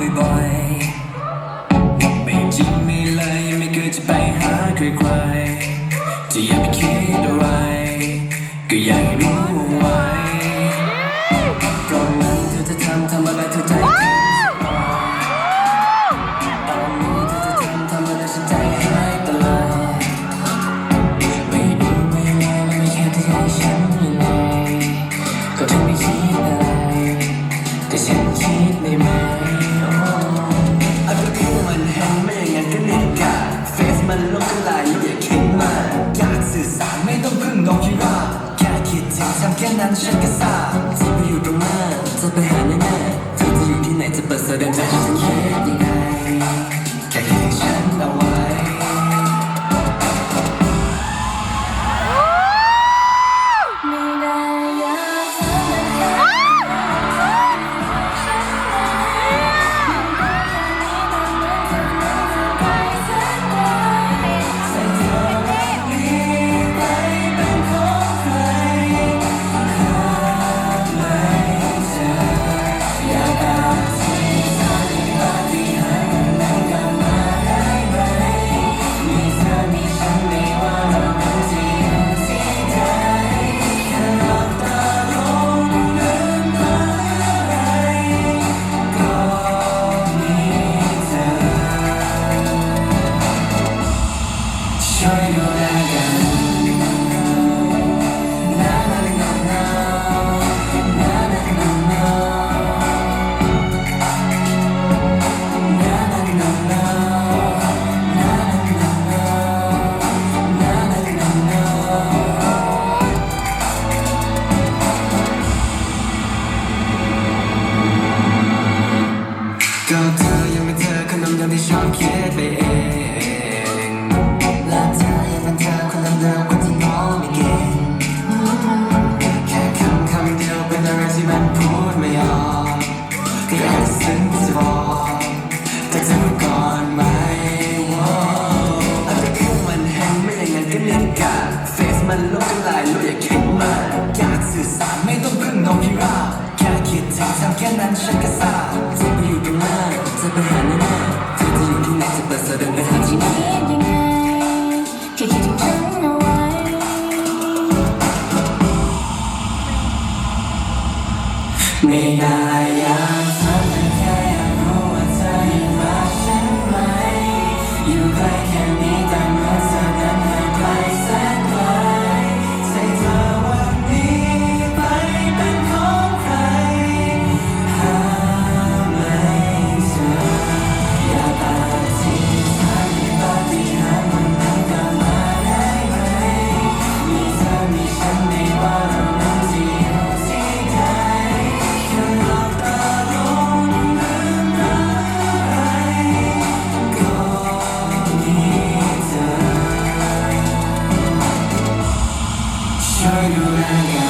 บ่อยๆไม่จริงไม่เลยไม่เคยจะไปหาใครๆจะอย่าไปคิดอะไร ก็อยากให้รู้ แค่นั้นฉันก็ทราบจะไปอยู่ตรงหน้าจะไปหาแน่ๆเธอจะอยู่ที่ไหนจะเปิดแสดงใจให้ฉันคิ ก็เธอยังเป็นเธอขนมยังที่ชอบคิดไปเองและเธอยังเป็นเธอคนเดิมคนที่มองไม่เก่งแค่คำคำเดียวเป็นอะไรที่มันพูดไม่ออกก็อยากซึ้งจะบอกแต่เธอก่อนไหมว่าอาจจะคือมันแห้งไม่อย่างนั้นก็เน็ตกาเฟซมันลบกันหลายลูอย่าคิดมากอยากสื่อสารไม่ต้องพึ่งนกพิราบแค่คิดถึงทำแค่นั้นฉันก็ทราบ ไม่นายา turn around